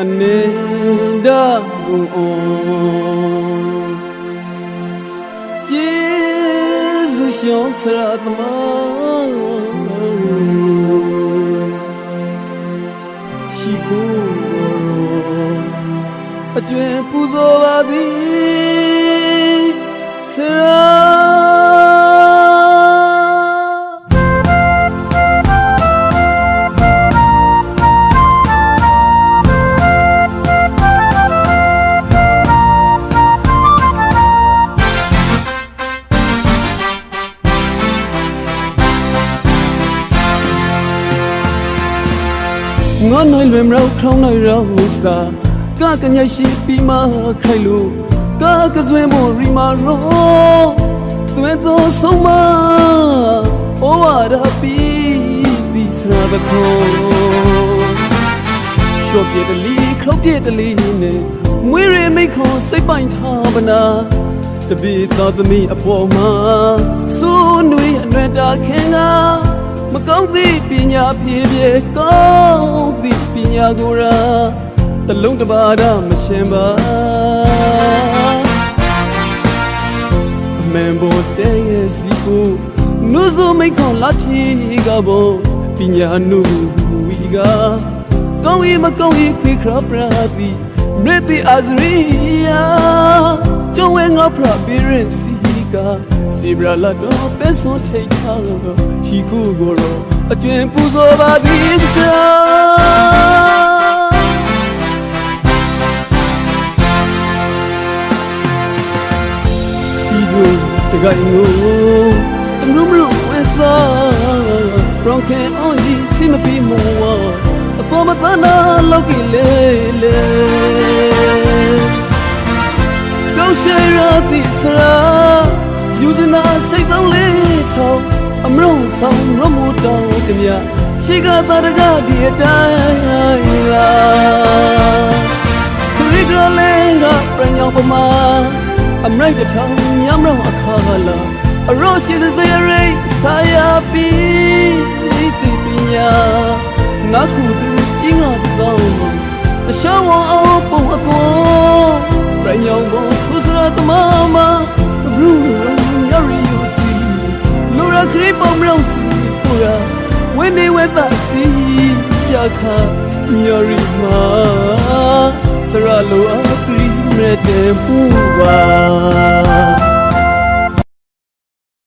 anenda gung on Jesus ရှင်စရတ်မရှိခိုးရောအ င်ပူဇော်ပါသည်စရာငါနိုင်လွယ်မရောက်ခေါင်းနိုင်ရောစာကကညရှိပြီးမှခိုင်လို့ကကစွဲမို့ရီမာရောသွဲသောဆုံးမဩဝါဒပီဒီစရာဘခေါ်ရှော့ပြတလီခေါပြတလီနဲ့မွေးရမိခွန်စိတ်ပိုင်ထားမနာတပိတော်သမီးအပေါ်မှာစိုးနွေးအနွယ်တာခင်ကမကော င်းသည့်ပညာဖြည့်ဖြည့်ကောင်းသည့်ပညာကိုရာတလုံးတစ်ပါးတော့မရှင်းပါအမန်ပေါ်တဲ့ရဲ့စီကိုနုစုမိတ်ခေါလာထီကဘောပညာနုဝီကကောင်းဤမကောင်းဤခွေခရပရာတိမရတိအဇရိယာကျုံဝဲငါဖရပီရင်စီကစီဘရာလာတော့ပဲစွန်ထိတ်ထားဟီခုကိုတော့ အကျွင်ပူဇော်ပါသည်စရာစီကိုတကိုင်ကိုအမှုမလို့ဝဲစား broken on you စီမပြီးမောအပေါ်မသနာလောက်ကြီးလေလေကောင်းရှိရသည်စရာယူဇနာစိတ်ကောင်းလေးထောင်း အမရုံဆောင်ရမှုတောင်းကြမြရှိကပါရကဒီအတိုင်းလာခရီးကလေးကပြန်ရောက်ပမာအမရိုက်တထောင်ညမရောအခါလာအရောရှိစစရရိဆာယာပီတိပညာငါခုသူကြီးငါတောင်းတရှောင်းအောင်ပုံအကောပညောင်ကိုသူစရတမမဘရူရရီယိုစီလူရ ခရီပုံမလို့စီပူရာဝင်းနေဝဲသာစီကြခါညရီမာစရလိုအပရီမရတဲ့ပူပါ